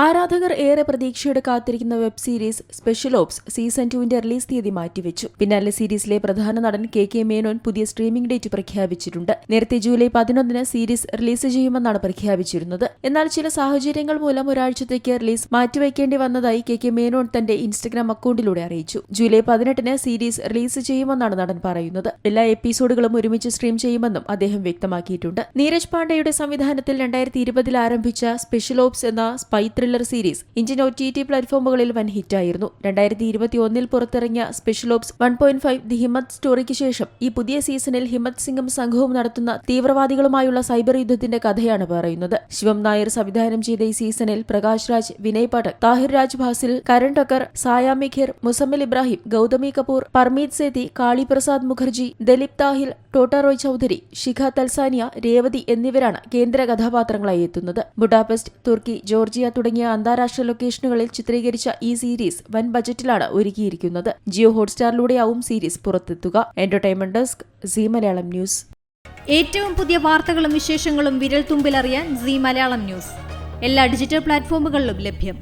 ആരാധകർ ഏറെ പ്രതീക്ഷയോടെ കാത്തിരിക്കുന്ന web series special ops season ടുവിന്റെ റിലീസ് തീയതി മാറ്റിവെച്ചു. പിന്നാലെ സീരീസിലെ പ്രധാന നടൻ കെ കെ മേനോൻ പുതിയ സ്ട്രീമിംഗ് ഡേറ്റ് പ്രഖ്യാപിച്ചിട്ടുണ്ട്. നേരത്തെ ജൂലൈ പതിനൊന്നിന് സീരീസ് റിലീസ് ചെയ്യുമെന്നാണ് പ്രഖ്യാപിച്ചിരുന്നത്. എന്നാൽ ചില സാഹചര്യങ്ങൾ മൂലം ഒരാഴ്ചത്തേക്ക് റിലീസ് മാറ്റിവെക്കേണ്ടി വന്നതായി കെ കെ മേനോൻ തന്റെ ഇൻസ്റ്റഗ്രാം അക്കൗണ്ടിലൂടെ അറിയിച്ചു. ജൂലൈ പതിനെട്ടിന് സീരീസ് റിലീസ് ചെയ്യുമെന്നാണ് നടൻ പറയുന്നത്. എല്ലാ എപ്പിസോഡുകളും ഒരുമിച്ച് സ്ട്രീം ചെയ്യുമെന്നും അദ്ദേഹം വ്യക്തമാക്കിയിട്ടുണ്ട്. നീരജ് പാണ്ഡെയുടെ സംവിധാനത്തിൽ രണ്ടായിരത്തി ഇരുപതിൽ ആരംഭിച്ച സ്പെഷ്യൽ ഓപ്സ് എന്ന spy thriller series Indian O T T പ്ലാറ്റ്ഫോമുകളിൽ വൻ ഹിറ്റായിരുന്നു. രണ്ടായിരത്തി ഇരുപത്തി ഒന്നിൽ പുറത്തിറങ്ങിയ special ops one point five the Himmat സ്റ്റോറിക്ക് ശേഷം ഈ പുതിയ സീസണിൽ ഹിമത് സിംഗും സംഘവും നടത്തുന്ന തീവ്രവാദികളുമായുള്ള സൈബർ യുദ്ധത്തിന്റെ കഥയാണ് പറയുന്നത്. ശിവം നായർ സംവിധാനം ചെയ്ത ഈ സീസണിൽ പ്രകാശ് രാജ് വിനയ് പാഠക് താഹിർ രാജ് ഭാസിൽ കരൺ ടക്കർ സായാമി ഖിർ മുസമ്മിൽ ഇബ്രാഹിം ഗൗതമി കപൂർ പർമീത് സേതി കാളിപ്രസാദ് മുഖർജി ദലിപ് താഹിൽ ടോട്ട റോയ് ചൌധരി ശിഖ തൽസാനിയ രേവതി എന്നിവരാണ് കേന്ദ്ര കഥാപാത്രങ്ങളായി എത്തുന്നത്. ബുഡാപെസ്റ്റ് തുർക്കി ജോർജിയ തുടങ്ങിയ അന്താരാഷ്ട്ര ലൊക്കേഷനുകളിൽ ചിത്രീകരിച്ച ഈ സീരീസ് വൻ ബജറ്റിലാണ് ഒരുക്കിയിരിക്കുന്നത്. ജിയോ ഹോട്ട്സ്റ്റാറിലൂടെയാവും series പുറത്തെത്തുക. Entertainment desk Zee Malayalam news. ഏറ്റവും പുതിയ വാർത്തകളും വിശേഷങ്ങളും വിരൽ തുമ്പിലറിയാൻ സി മലയാളം ന്യൂസ്. എല്ലാ ഡിജിറ്റൽ പ്ലാറ്റ്ഫോമുകളിലും ലഭ്യം.